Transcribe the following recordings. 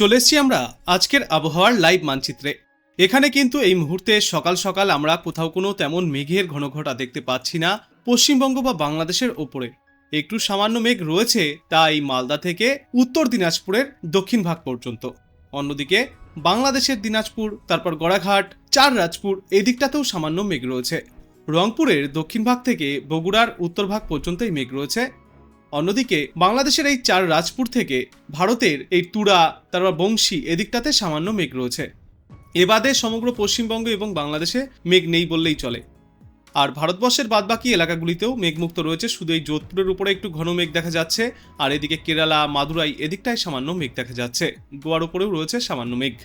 চলে এসছি আমরা আজকের আবহাওয়ার লাইভ মানচিত্রে। এখানে কিন্তু এই মুহূর্তে সকাল সকাল আমরা কোথাও কোনো তেমন মেঘের ঘনঘটা দেখতে পাচ্ছি না, পশ্চিমবঙ্গ বা বাংলাদেশের ওপরে। একটু সামান্য মেঘ রয়েছে তা এই মালদা থেকে উত্তর দিনাজপুরের দক্ষিণ ভাগ পর্যন্ত। অন্যদিকে বাংলাদেশের দিনাজপুর, তারপর গড়াঘাট চার রাজপুর এদিকটাতেও সামান্য মেঘ রয়েছে। রংপুরের দক্ষিণ ভাগ থেকে বগুড়ার উত্তর ভাগ পর্যন্ত এই মেঘ রয়েছে অন্যদিকে বাংলাদেশের এই চার রাজপুর থেকে ভারতের এই তুরা, তারপর বংশী এদিকটাতে সামান্য মেঘ রয়েছে। এবাদে সমগ্র পশ্চিমবঙ্গ এবং বাংলাদেশে মেঘ নেই বললেই চলে। আর ভারতবর্ষের বাদবাকি এলাকাগুলিতেও মেঘমুক্ত রয়েছে, শুধু এই যোধপুরের উপরে একটু ঘন মেঘ দেখা যাচ্ছে, আর এদিকে কেরালা, মাদুরাই এদিকটায় সামান্য মেঘ দেখা যাচ্ছে। গোয়ার উপরেও রয়েছে সামান্য মেঘ।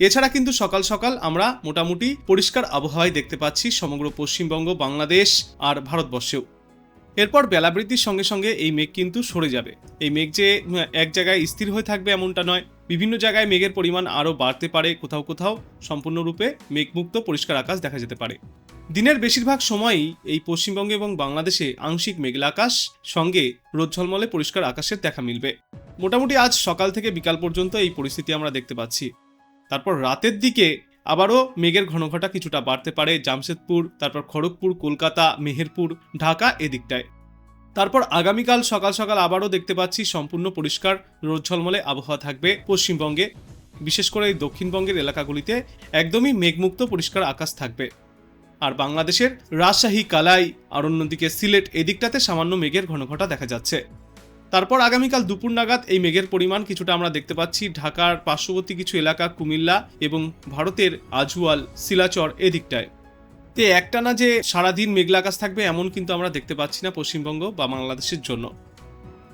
এছাড়া কিন্তু সকাল সকাল আমরা মোটামুটি পরিষ্কার আবহাওয়ায় দেখতে পাচ্ছি সমগ্র পশ্চিমবঙ্গ, বাংলাদেশ আর ভারতবর্ষেও। এরপর বেলা বৃদ্ধির সঙ্গে সঙ্গে এই মেঘ কিন্তু সরে যাবে। এই মেঘ যে এক জায়গায় স্থির হয়ে থাকবে এমনটা নয়। বিভিন্ন জায়গায় মেঘের পরিমাণ আরও বাড়তে পারে, কোথাও কোথাও সম্পূর্ণরূপে মেঘমুক্ত পরিষ্কার আকাশ দেখা যেতে পারে। দিনের বেশিরভাগ সময়ই এই পশ্চিমবঙ্গে এবং বাংলাদেশে আংশিক মেঘলা আকাশ, সঙ্গে রোদ ঝলমলে পরিষ্কার আকাশের দেখা মিলবে। মোটামুটি আজ সকাল থেকে বিকাল পর্যন্ত এই পরিস্থিতি আমরা দেখতে পাচ্ছি। তারপর রাতের দিকে আবারও মেঘের ঘনঘটা কিছুটা বাড়তে পারে জামশেদপুর, তারপর খড়গপুর, কলকাতা, মেহেরপুর, ঢাকা এদিকটায়। তারপর আগামীকাল সকাল সকাল আবারও দেখতে পাচ্ছি সম্পূর্ণ পরিষ্কার, রোদ ঝলমলে আবহাওয়া থাকবে পশ্চিমবঙ্গে। বিশেষ করে এই দক্ষিণবঙ্গের এলাকাগুলিতে একদমই মেঘমুক্ত পরিষ্কার আকাশ থাকবে। আর বাংলাদেশের রাজশাহী, কালাই, আর অন্যদিকে সিলেট এদিকটাতে সামান্য মেঘের ঘনঘটা দেখা যাচ্ছে। তারপর আগামীকাল দুপুর নাগাদ এই মেঘের পরিমাণ কিছুটা আমরা দেখতে পাচ্ছি। ঢাকার পার্শ্ববর্তী কিছু এলাকা কুমিল্লা এবং ভারতের আজুয়াল শিলাচর এদিকটায়। তে একটানা যে সারাদিন মেঘলা আকাশ থাকবে এমন কিন্তু আমরা দেখতে পাচ্ছি না পশ্চিমবঙ্গ বা বাংলাদেশের জন্য।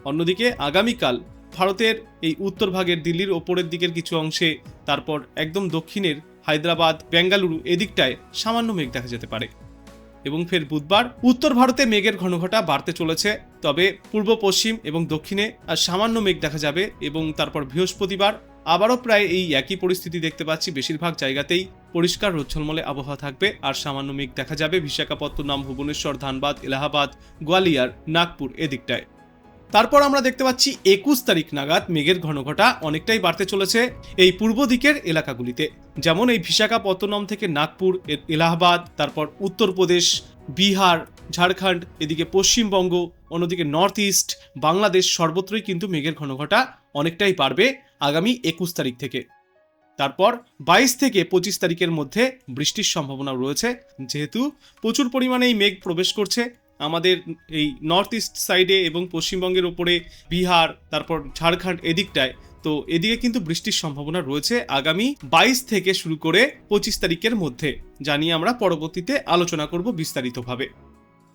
অন্যদিকে আগামীকাল ভারতের এই উত্তর ভাগের দিল্লির ওপরের দিকের কিছু অংশে, তারপর একদম দক্ষিণের হায়দ্রাবাদ, বেঙ্গালুরু এদিকটায় সামান্য মেঘ দেখা যেতে পারে। এবং ফের বুধবার উত্তর ভারতে মেঘের ঘনঘটা বাড়তে চলেছে। তবে পূর্ব, পশ্চিম এবং দক্ষিণে আর সামান্য মেঘ দেখা যাবে এবং তারপর বৃহস্পতিবার আবারও প্রায় এই একই পরিস্থিতি দেখতে পাচ্ছি। বেশিরভাগ জায়গাতেই পরিষ্কার রোচ্ছলমলে আবহাওয়া থাকবে। আর সামান্য মেঘ দেখা যাবে বিশাখাপত্তনম ভুবনেশ্বর, ধানবাদ, এলাহাবাদ, গোয়ালিয়র, নাগপুর এদিকটায়। তারপর আমরা দেখতে পাচ্ছি একুশ তারিখ নাগাদ মেঘের ঘনঘটা অনেকটাই বাড়তে চলেছে এই পূর্ব দিকের এলাকাগুলিতে। যেমন এই বিশাখাপত্তনম থেকে নাগপুর এলাহাবাদ, তারপর উত্তরপ্রদেশ, বিহার, ঝাড়খণ্ড, এদিকে পশ্চিমবঙ্গ, অন্যদিকে নর্থ ইস্ট, বাংলাদেশ সর্বত্রই কিন্তু মেঘের ঘনঘটা অনেকটাই বাড়বে আগামী একুশ তারিখ থেকে। তারপর বাইশ থেকে পঁচিশ তারিখের মধ্যে বৃষ্টির সম্ভাবনা রয়েছে। যেহেতু প্রচুর পরিমাণে এই মেঘ প্রবেশ করছে আমাদের এই নর্থ ইস্ট সাইডে এবং পশ্চিমবঙ্গের ওপরে বিহার, তারপর ঝাড়খণ্ড এদিকটায়। তো এদিকে কিন্তু বৃষ্টির সম্ভাবনা রয়েছে আগামী বাইশ থেকে শুরু করে পঁচিশ তারিখের মধ্যে, যা নিয়ে আমরা পরবর্তীতে আলোচনা করব বিস্তারিতভাবে।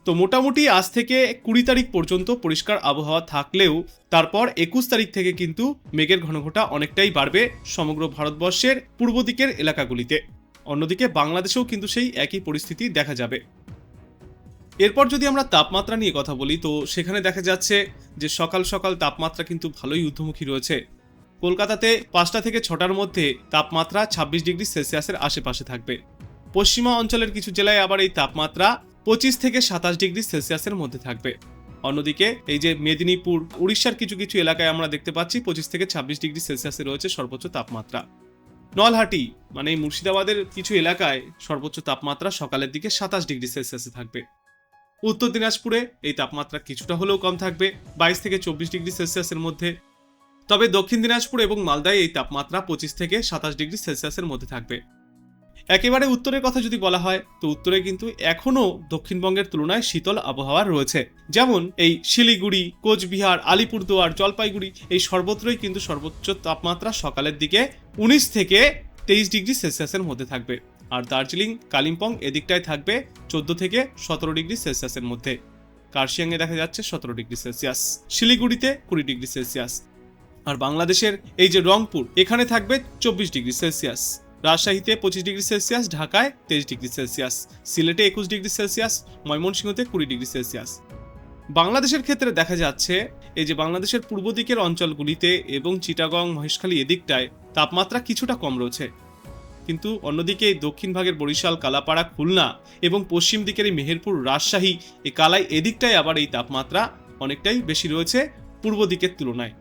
তো মোটামুটি আজ থেকে কুড়ি তারিখ পর্যন্ত পরিষ্কার আবহাওয়া থাকলেও তারপর একুশ তারিখ থেকে কিন্তু মেঘের ঘনঘটা অনেকটাই বাড়বে সমগ্র ভারতবর্ষের পূর্ব দিকের এলাকাগুলিতে। অন্যদিকে বাংলাদেশেও কিন্তু সেই একই পরিস্থিতি দেখা যাবে। এরপর যদি আমরা তাপমাত্রা নিয়ে কথা বলি, তো সেখানে দেখা যাচ্ছে যে সকাল সকাল তাপমাত্রা কিন্তু ভালোই ঊর্ধ্বমুখী রয়েছে। কলকাতাতে পাঁচটা থেকে ছটার মধ্যে তাপমাত্রা ছাব্বিশ ডিগ্রি সেলসিয়াসের আশেপাশে থাকবে। পশ্চিমা অঞ্চলের কিছু জেলায় আবার এই তাপমাত্রা পঁচিশ থেকে সাতাশ ডিগ্রি সেলসিয়াসের মধ্যে থাকবে। অন্যদিকে এই যে মেদিনীপুর, উড়িষ্যার কিছু কিছু এলাকায় আমরা দেখতে পাচ্ছি পঁচিশ থেকে ছাব্বিশ ডিগ্রি সেলসিয়াসে রয়েছে সর্বোচ্চ তাপমাত্রা। নলহাটি মানে এই মুর্শিদাবাদের কিছু এলাকায় সর্বোচ্চ তাপমাত্রা সকালের দিকে সাতাশ ডিগ্রি সেলসিয়াসে থাকবে। উত্তর দিনাজপুরে এই তাপমাত্রা কিছুটা হলেও কম থাকবে, বাইশ থেকে চব্বিশ ডিগ্রি সেলসিয়াসের মধ্যে। তবে দক্ষিণ দিনাজপুর এবং মালদায় এই তাপমাত্রা পঁচিশ থেকে সাতাশ ডিগ্রি সেলসিয়াসের মধ্যে থাকবে। একেবারে উত্তরের কথা যদি বলা হয়, তো উত্তরে কিন্তু এখনও দক্ষিণবঙ্গের তুলনায় শীতল আবহাওয়া রয়েছে। যেমন এই শিলিগুড়ি, কোচবিহার, আলিপুরদুয়ার, জলপাইগুড়ি, এই সর্বত্রই কিন্তু সর্বোচ্চ তাপমাত্রা সকালের দিকে উনিশ থেকে তেইশ ডিগ্রি সেলসিয়াসের মধ্যে থাকবে। আর দার্জিলিং, কালিম্পং এদিকটায় থাকবে চোদ্দ থেকে সতেরো ডিগ্রি সেলসিয়াসের মধ্যে। কার্শিয়াংয়ে দেখা যাচ্ছে সতেরো ডিগ্রি সেলসিয়াস। শিলিগুড়িতে কুড়ি ডিগ্রি সেলসিয়াস। আর বাংলাদেশের এই যে রংপুর, এখানে থাকবে চব্বিশ ডিগ্রি সেলসিয়াস। রাজশাহীতে পঁচিশ ডিগ্রি সেলসিয়াস, ঢাকায় তেইশ ডিগ্রি সেলসিয়াস। সিলেটে একুশ ডিগ্রি সেলসিয়াস, ময়মনসিংহতে কুড়ি ডিগ্রি সেলসিয়াস। বাংলাদেশের ক্ষেত্রে দেখা যাচ্ছে, এই যে বাংলাদেশের পূর্ব দিকের অঞ্চলগুলিতে এবং চিটাগং, মহেশখালী এদিকটায় তাপমাত্রা কিছুটা কম রয়েছে। কিন্তু অন্যদিকে দক্ষিণ ভাগের বরিশাল, কালাপাড়া, খুলনা এবং পশ্চিম দিকের এই মেহেরপুর, রাজশাহী এই কালাই এদিকটায় আবার এই তাপমাত্রা অনেকটাই বেশি রয়েছে পূর্ব দিকের তুলনায়।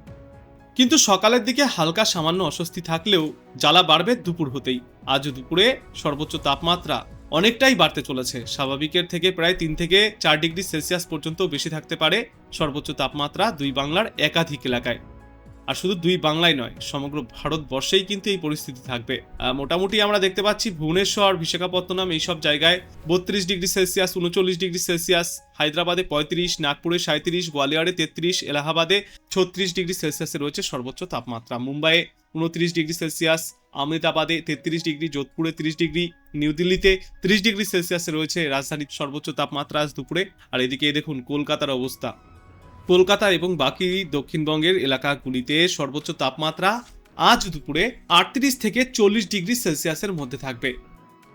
কিন্তু সকালের দিকে হালকা সামান্য অস্বস্তি থাকলেও জ্বালা বাড়বে দুপুর হতেই। আজ দুপুরে সর্বোচ্চ তাপমাত্রা অনেকটাই বাড়তে চলেছে। স্বাভাবিকের থেকে প্রায় তিন থেকে চার ডিগ্রি সেলসিয়াস পর্যন্ত বেশি থাকতে পারে সর্বোচ্চ তাপমাত্রা দুই বাংলার একাধিক এলাকায়। আর শুধু দুই বাংলায় নয়, সমগ্র ভারতবর্ষেই কিন্তু এই পরিস্থিতি থাকবে। মোটামুটি আমরা দেখতে পাচ্ছি ভুবনেশ্বর, বিশাখাপত্তনম এইসব জায়গায় বত্রিশ ডিগ্রি সেলসিয়াস, উনচল্লিশ ডিগ্রি সেলসিয়াস, হায়দ্রাবাদে পঁয়ত্রিশ, নাগপুরে সাঁত্রিশ গোয়ালিয়রে তেত্রিশ, এলাহাবাদে ছত্রিশ ডিগ্রি সেলসিয়াসে রয়েছে সর্বোচ্চ তাপমাত্রা। মুম্বাইয়ে উনত্রিশ ডিগ্রি সেলসিয়াস, আহমেদাবাদে তেত্রিশ ডিগ্রি, যোধপুরে তিরিশ ডিগ্রি, নিউ দিল্লিতে ত্রিশ ডিগ্রি সেলসিয়াসে রয়েছে রাজধানীর সর্বোচ্চ তাপমাত্রা আজ দুপুরে। আর এদিকে দেখুন, কলকাতার অবস্থা। কলকাতা এবং বাকি দক্ষিণবঙ্গের এলাকাগুলিতে সর্বোচ্চ তাপমাত্রা আজ দুপুরে আটত্রিশ থেকে চল্লিশ ডিগ্রি সেলসিয়াসের মধ্যে থাকবে।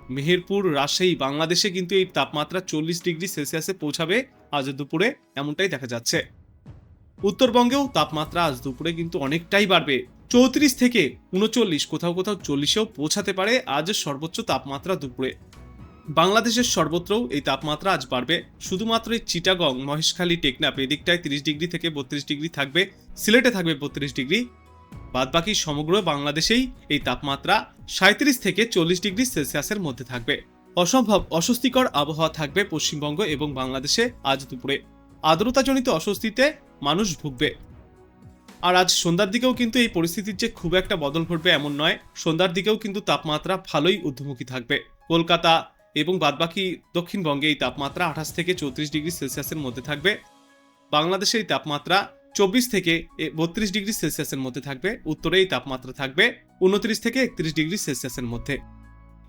মেহেরপুর, রাজশাহী, বাংলাদেশে কিন্তু এই তাপমাত্রা চল্লিশ ডিগ্রি সেলসিয়াসে পৌঁছাবে আজ দুপুরে, এমনটাই দেখা যাচ্ছে। উত্তরবঙ্গেও তাপমাত্রা আজ দুপুরে কিন্তু অনেকটাই বাড়বে। চৌত্রিশ থেকে উনচল্লিশ, কোথাও কোথাও চল্লিশেও পৌঁছাতে পারে আজ সর্বোচ্চ তাপমাত্রা দুপুরে। বাংলাদেশের সর্বত্রও এই তাপমাত্রা আজ বাড়বে। শুধুমাত্র এই চিটাগং, মহেশখালী, টেকনাফ এদিকটায় তিরিশ ডিগ্রি থেকে বত্রিশ ডিগ্রি থাকবে, সিলেটে থাকবে বত্রিশ ডিগ্রি। বাদবাকি সমগ্র বাংলাদেশেই এই তাপমাত্রা সাঁত্রিশ থেকে চল্লিশ ডিগ্রি সেলসিয়াসের মধ্যে থাকবে। অসম্ভব অস্বস্তিকর আবহাওয়া থাকবে পশ্চিমবঙ্গ এবং বাংলাদেশে আজ দুপুরে। আর্দ্রতাজনিত অস্বস্তিতে মানুষ ভুগবে। আর আজ সন্ধ্যার দিকেও কিন্তু এই পরিস্থিতির যে খুব একটা বদল ঘটবে এমন নয়, সন্ধ্যার দিকেও কিন্তু তাপমাত্রা ভালোই ঊর্ধ্বমুখী থাকবে। কলকাতা এবং বাদবাকি দক্ষিণবঙ্গে এই তাপমাত্রা আঠাশ থেকে চৌত্রিশ ডিগ্রি সেলসিয়াসের মধ্যে থাকবে। বাংলাদেশে এই তাপমাত্রা চব্বিশ থেকে বত্রিশ ডিগ্রি সেলসিয়াসের মধ্যে থাকবে। উত্তরে এই তাপমাত্রা থাকবে উনত্রিশ থেকে একত্রিশ ডিগ্রি সেলসিয়াসের মধ্যে।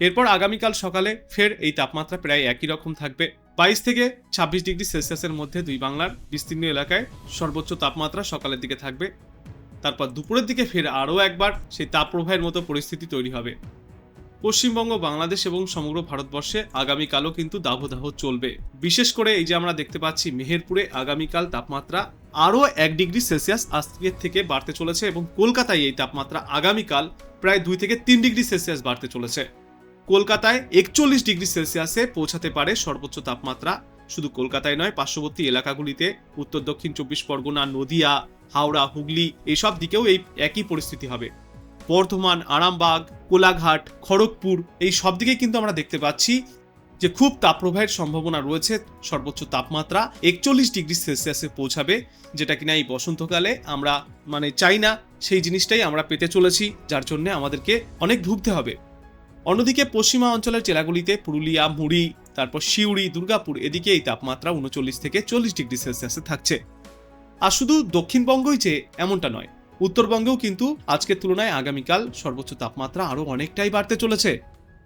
এরপর আগামীকাল সকালে ফের এই তাপমাত্রা প্রায় একই রকম থাকবে। বাইশ থেকে ছাব্বিশ ডিগ্রি সেলসিয়াসের মধ্যে দুই বাংলার বিস্তীর্ণ এলাকায় সর্বোচ্চ তাপমাত্রা সকালের দিকে থাকবে। তারপর দুপুরের দিকে ফের আরও একবার সেই তাপপ্রবাহের মতো পরিস্থিতি তৈরি হবে। পশ্চিমবঙ্গ, বাংলাদেশ এবং সমগ্র ভারতবর্ষে আগামীকালও কিন্তু দাবদাহ চলবে। বিশেষ করে এই যে আমরা দেখতে পাচ্ছি, মেহেরপুরে আগামীকাল তাপমাত্রা আরও এক ডিগ্রি সেলসিয়াস আজকের থেকে বাড়তে চলেছে এবং কলকাতায় এই তাপমাত্রা আগামীকাল প্রায় দুই থেকে তিন ডিগ্রি সেলসিয়াস বাড়তে চলেছে। কলকাতায় একচল্লিশ ডিগ্রি সেলসিয়াসে পৌঁছাতে পারে সর্বোচ্চ তাপমাত্রা। শুধু কলকাতায় নয়, পার্শ্ববর্তী এলাকাগুলিতে উত্তর, দক্ষিণ চব্বিশ পরগনা, নদিয়া, হাওড়া, হুগলি, এইসব দিকেও এই একই পরিস্থিতি হবে। বর্ধমান, আরামবাগ, কোলাঘাট, খড়গপুর, এই সব দিকে কিন্তু আমরা দেখতে পাচ্ছি যে খুব তাপপ্রবাহের সম্ভাবনা রয়েছে। সর্বোচ্চ তাপমাত্রা একচল্লিশ ডিগ্রি সেলসিয়াসে পৌঁছাবে, যেটা কিনা এই বসন্তকালে আমরা মানে চাই না, সেই জিনিসটাই আমরা পেতে চলেছি, যার জন্য আমাদেরকে অনেক ভুগতে হবে। অন্যদিকে পশ্চিমা অঞ্চলের জেলাগুলিতে পুরুলিয়া, মুড়ি, তারপর সিউড়ি, দুর্গাপুর এদিকে এই তাপমাত্রা উনচল্লিশ থেকে চল্লিশ ডিগ্রি সেলসিয়াসে থাকছে। আর শুধু দক্ষিণবঙ্গই যে এমনটা নয় উত্তরবঙ্গেও কিন্তু আজকের তুলনায় আগামীকাল সর্বোচ্চ তাপমাত্রা আরও অনেকটাই বাড়তে চলেছে।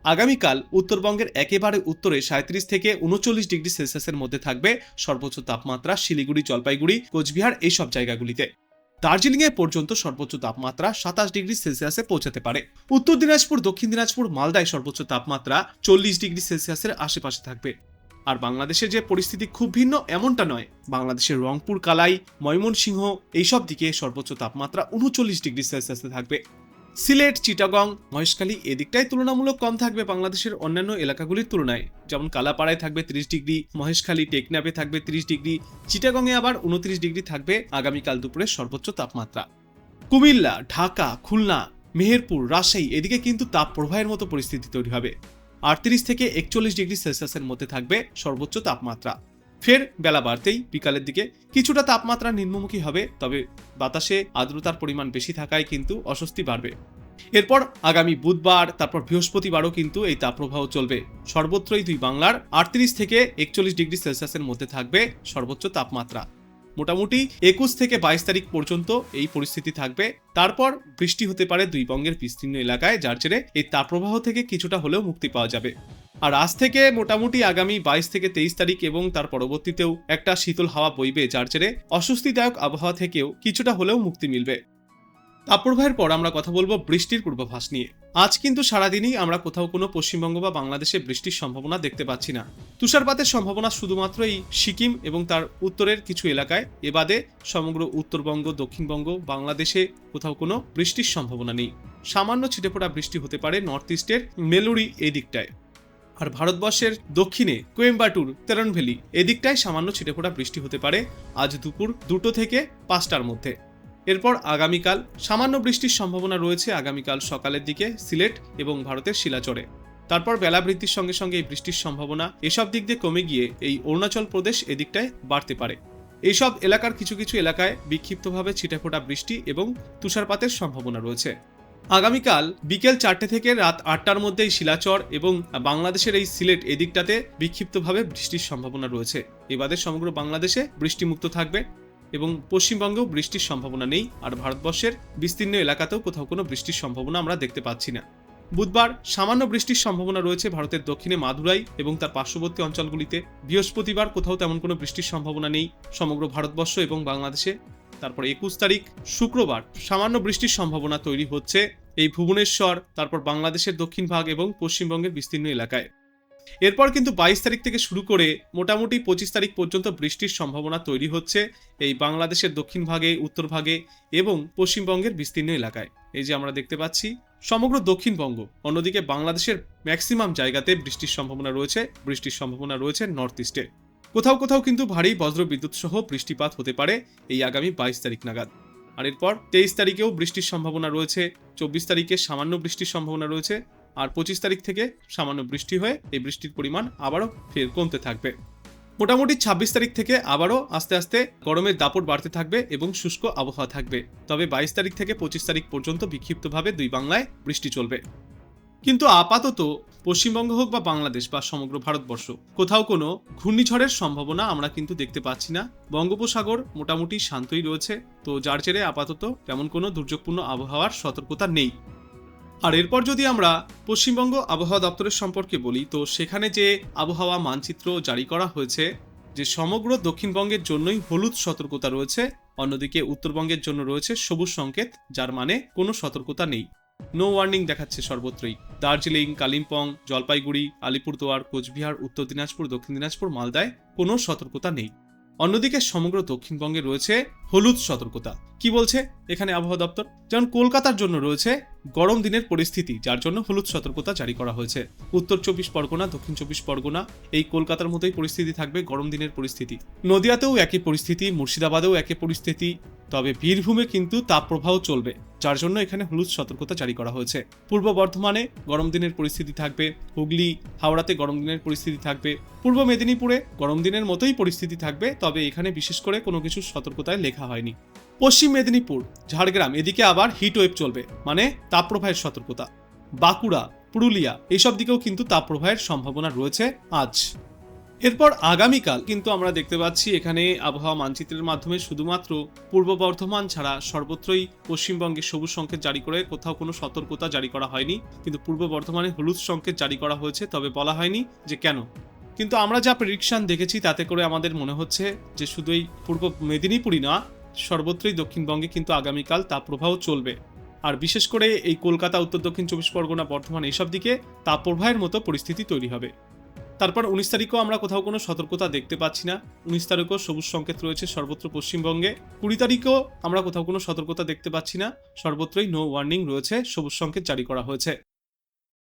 আগামীকাল উত্তরবঙ্গের একেবারে উত্তরে সাঁত্রিশ থেকে উনচল্লিশ ডিগ্রি সেলসিয়াসের মধ্যে থাকবে সর্বোচ্চ তাপমাত্রা শিলিগুড়ি, জলপাইগুড়ি, কোচবিহার এইসব জায়গাগুলিতে। দার্জিলিংয়ে পর্যন্ত সর্বোচ্চ তাপমাত্রা সাতাশ ডিগ্রি সেলসিয়াসে পৌঁছাতে পারে। উত্তর দিনাজপুর, দক্ষিণ দিনাজপুর, মালদায় সর্বোচ্চ তাপমাত্রা চল্লিশ ডিগ্রি সেলসিয়াসের আশেপাশে থাকবে। আর বাংলাদেশের যে পরিস্থিতি খুব ভিন্ন, এমনটা নয়। বাংলাদেশের রংপুর, কালাই, ময়মনসিংহ, এইসব দিকে সর্বোচ্চ তাপমাত্রা উনচল্লিশ ডিগ্রি সেলসিয়াসে থাকবে। সিলেট, চিটাগং, মহেশখালী এদিকটাই তুলনামূলক কম থাকবে বাংলাদেশের অন্যান্য এলাকাগুলির তুলনায়। যেমন কালাপাড়ায় থাকবে ত্রিশ ডিগ্রি, মহেশখালী টেকনাপে থাকবে ত্রিশ ডিগ্রি, চিটাগংয়ে আবার উনত্রিশ ডিগ্রি থাকবে আগামীকাল দুপুরে সর্বোচ্চ তাপমাত্রা। কুমিল্লা, ঢাকা, খুলনা, মেহেরপুর, রাজশাহী এদিকে কিন্তু তাপ প্রবাহের মতো পরিস্থিতি তৈরি হবে। আটত্রিশ থেকে একচল্লিশ ডিগ্রি সেলসিয়াসের মধ্যে থাকবে সর্বোচ্চ তাপমাত্রা। ফের বেলা বাড়তেই বিকালের দিকে কিছুটা তাপমাত্রা নিম্নমুখী হবে, তবে বাতাসে আর্দ্রতার পরিমাণ বেশি থাকায় কিন্তু অস্বস্তি বাড়বে। এরপর আগামী বুধবার, তারপর বৃহস্পতিবারও কিন্তু এই তাপপ্রবাহ চলবে। সর্বত্রই দুই বাংলার আটত্রিশ থেকে একচল্লিশ ডিগ্রি সেলসিয়াসের মধ্যে থাকবে সর্বোচ্চ তাপমাত্রা। মোটামুটি একুশ থেকে বাইশ তারিখ পর্যন্ত এই পরিস্থিতি থাকবে। তারপর বৃষ্টি হতে পারে দুই বঙ্গের বিস্তীর্ণ এলাকায়, যার জেরে এই তাপপ্রবাহ থেকে কিছুটা হলেও মুক্তি পাওয়া যাবে। আর আজ থেকে মোটামুটি আগামী বাইশ থেকে তেইশ তারিখ এবং তার পরবর্তীতেও একটা শীতল হাওয়া বইবে, যার জেরে অস্বস্তিদায়ক আবহাওয়া থেকেও কিছুটা হলেও মুক্তি মিলবে। তাপপ্রবাহের পর আমরা কথা বলব বৃষ্টির পূর্বাভাস নিয়ে। আজ কিন্তু সারাদিনই আমরা কোথাও কোনো পশ্চিমবঙ্গ বা বাংলাদেশে বৃষ্টির সম্ভাবনা দেখতে পাচ্ছি না। তুষারপাতের সম্ভাবনা শুধুমাত্র এই সিকিম এবং তার উত্তরের কিছু এলাকায়। এবাদে সমগ্র উত্তরবঙ্গ, দক্ষিণবঙ্গ, বাংলাদেশে কোথাও কোনো বৃষ্টির সম্ভাবনা নেই। সামান্য ছিটেফোঁটা বৃষ্টি হতে পারে নর্থ ইস্টের মেলুরি এই দিকটায় আর ভারতবর্ষের দক্ষিণে কোয়েম্বাটুর তেরনভেলি এদিকটায় সামান্য ছিটেফোঁটা বৃষ্টি হতে পারে আজ দুপুর দুটো থেকে পাঁচটার মধ্যে। এরপর আগামীকাল সামান্য বৃষ্টির সম্ভাবনা রয়েছে আগামীকাল সকালের দিকে সিলেট এবং ভারতের শিলাচরে। তারপর বেলা বৃদ্ধির সঙ্গে সঙ্গে এই বৃষ্টির সম্ভাবনা এসব দিক দিয়ে কমে গিয়ে এই অরুণাচল প্রদেশ এদিকটায় বাড়তে পারে। এইসব এলাকার কিছু কিছু এলাকায় বিক্ষিপ্তভাবে ছিটেফোঁটা বৃষ্টি এবং তুষারপাতের সম্ভাবনা রয়েছে। আগামীকাল বিকেল চারটে থেকে রাত আটটার মধ্যে এই শিলাচর এবং বাংলাদেশের এই সিলেট এদিকটাতে বিক্ষিপ্তভাবে বৃষ্টির সম্ভাবনা রয়েছে। এবারে সমগ্র বাংলাদেশে বৃষ্টিমুক্ত থাকবে। এবং পশ্চিমবঙ্গেও বৃষ্টির সম্ভাবনা নেই, আর ভারতবর্ষের বিস্তীর্ণ এলাকাতেও কোথাও কোনো বৃষ্টির সম্ভাবনা আমরা দেখতে পাচ্ছি না। বুধবার সামান্য বৃষ্টির সম্ভাবনা রয়েছে ভারতের দক্ষিণে মাদুরাই এবং তার পার্শ্ববর্তী অঞ্চলগুলিতে। বৃহস্পতিবার কোথাও তেমন কোনো বৃষ্টির সম্ভাবনা নেই, সমগ্র ভারতবর্ষ এবং বাংলাদেশে। তারপর একুশ তারিখ, শুক্রবার সামান্য বৃষ্টির সম্ভাবনা তৈরি হচ্ছে এই ভুবনেশ্বর, তারপর বাংলাদেশের দক্ষিণ ভাগ এবং পশ্চিমবঙ্গের বিস্তীর্ণ এলাকায়। এরপর কিন্তু বাইশ তারিখ থেকে শুরু করে মোটামুটি পঁচিশ তারিখ পর্যন্ত বৃষ্টির সম্ভাবনা তৈরি হচ্ছে এই বাংলাদেশের দক্ষিণ ভাগে, উত্তর ভাগে এবং পশ্চিমবঙ্গের বিস্তীর্ণ এলাকায়। এই যে আমরা দেখতে পাচ্ছি, সমগ্র দক্ষিণবঙ্গ, অন্যদিকে বাংলাদেশের ম্যাক্সিমাম জায়গাতে বৃষ্টির সম্ভাবনা রয়েছে, বৃষ্টির সম্ভাবনা রয়েছে নর্থ ইস্টে কোথাও কোথাও কিন্তু ভারী বজ্র বিদ্যুৎ সহ বৃষ্টিপাত হতে পারে এই আগামী বাইশ তারিখ নাগাদ। আর এরপর তেইশ তারিখেও বৃষ্টির সম্ভাবনা রয়েছে, চব্বিশ তারিখে সামান্য বৃষ্টির সম্ভাবনা রয়েছে আর পঁচিশ তারিখ থেকে সামান্য বৃষ্টি হয়ে এই বৃষ্টির পরিমাণ আবারও ফের কমতে থাকবে। মোটামুটি ছাব্বিশ তারিখ থেকে আবারও আস্তে আস্তে গরমের দাপট বাড়তে থাকবে এবং শুষ্ক আবহাওয়া থাকবে। তবে বাইশ তারিখ থেকে পঁচিশ তারিখ পর্যন্ত বিক্ষিপ্তভাবে দুই বাংলায় বৃষ্টি চলবে। কিন্তু আপাতত পশ্চিমবঙ্গ হোক বা বাংলাদেশ বা সমগ্র ভারতবর্ষ, কোথাও কোনো ঘূর্ণিঝড়ের সম্ভাবনা আমরা কিন্তু দেখতে পাচ্ছি না। বঙ্গোপসাগর মোটামুটি শান্তই রয়েছে, তো যার জেরে আপাতত তেমন কোনো দুর্যোগপূর্ণ আবহাওয়ার সতর্কতা নেই। আর এরপর যদি আমরা পশ্চিমবঙ্গ আবহাওয়া দপ্তরের সম্পর্কে বলি, তো সেখানে যে আবহাওয়া মানচিত্র জারি করা হয়েছে, যে সমগ্র দক্ষিণবঙ্গের জন্যই হলুদ সতর্কতা রয়েছে, অন্যদিকে উত্তরবঙ্গের জন্য রয়েছে সবুজ সংকেত, যার মানে কোনো সতর্কতা নেই। নো ওয়ার্নিং দেখাচ্ছে সর্বত্রই। দার্জিলিং, কালিম্পং, জলপাইগুড়ি, আলিপুরদুয়ার, কোচবিহার, উত্তর দিনাজপুর, দক্ষিণ দিনাজপুর, মালদায় কোনো সতর্কতা নেই। অন্যদিকে সমগ্র দক্ষিণবঙ্গে রয়েছে হলুদ সতর্কতা। কি বলছে এখানে আবহাওয়া দপ্তর? যেমন কলকাতার জন্য রয়েছে গরম দিনের পরিস্থিতি, যার জন্য হলুদ সতর্কতা জারি করা হয়েছে। উত্তর চব্বিশ পরগনা, দক্ষিণ চব্বিশ পরগনা, এই কলকাতার মতোই পরিস্থিতি থাকবে গরম দিনের পরিস্থিতি। নদিয়াতেও একই পরিস্থিতি, মুর্শিদাবাদেও একই পরিস্থিতি, তবে বীরভূমে কিন্তু তাপপ্রবাহ চলবে, যার জন্য এখানে হলুদ সতর্কতা জারি করা হয়েছে। পূর্ব বর্ধমানে গরম দিনের পরিস্থিতি থাকবে, হুগলি, হাওড়াতে গরম দিনের পরিস্থিতি থাকবে। পূর্ব মেদিনীপুরে গরম দিনের মতোই পরিস্থিতি থাকবে, তবে এখানে বিশেষ করে কোনো কিছু সতর্কতায় লেখা হয়নি। পশ্চিম মেদিনীপুর, ঝাড়গ্রাম, এদিকে আবার হিট ওয়েভ চলবে মানে তাপপ্রবাহের সতর্কতা। বাঁকুড়া, পুরুলিয়া, এইসব দিকেও কিন্তু তাপপ্রবাহের সম্ভাবনা রয়েছে আজ। এরপর আগামীকাল কিন্তু আমরা দেখতে পাচ্ছি এখানে আবহাওয়া মানচিত্রের মাধ্যমে শুধুমাত্র পূর্ব বর্ধমান ছাড়া সর্বত্রই পশ্চিমবঙ্গে সবুজ সংকেত জারি করে কোথাও কোনো সতর্কতা জারি করা হয়নি। কিন্তু পূর্ব বর্ধমানে হলুদ সংকেত জারি করা হয়েছে, তবে বলা হয়নি যে কেন। কিন্তু আমরা যা প্রেডিকশন দেখেছি তাতে করে আমাদের মনে হচ্ছে যে শুধু এই পূর্ব মেদিনীপুরই না, সর্বত্রই দক্ষিণবঙ্গে কিন্তু আগামীকাল তাপপ্রবাহ চলবে। আর বিশেষ করে এই কলকাতা, উত্তর দক্ষিণ চব্বিশ পরগনা, বর্ধমান এইসব দিকে তাপপ্রবাহের মতো পরিস্থিতি তৈরি হবে। তারপর উনিশ তারিখেও আমরা কোথাও কোনো সতর্কতা দেখতে পাচ্ছি না। উনিশ তারিখেও সবুজ সংকেত রয়েছে সর্বত্র পশ্চিমবঙ্গে। কুড়ি তারিখও আমরা কোথাও কোনো সতর্কতা দেখতে পাচ্ছি না। সর্বত্রই নো ওয়ার্নিং রয়েছে, সবুজ সংকেত জারি করা হয়েছে।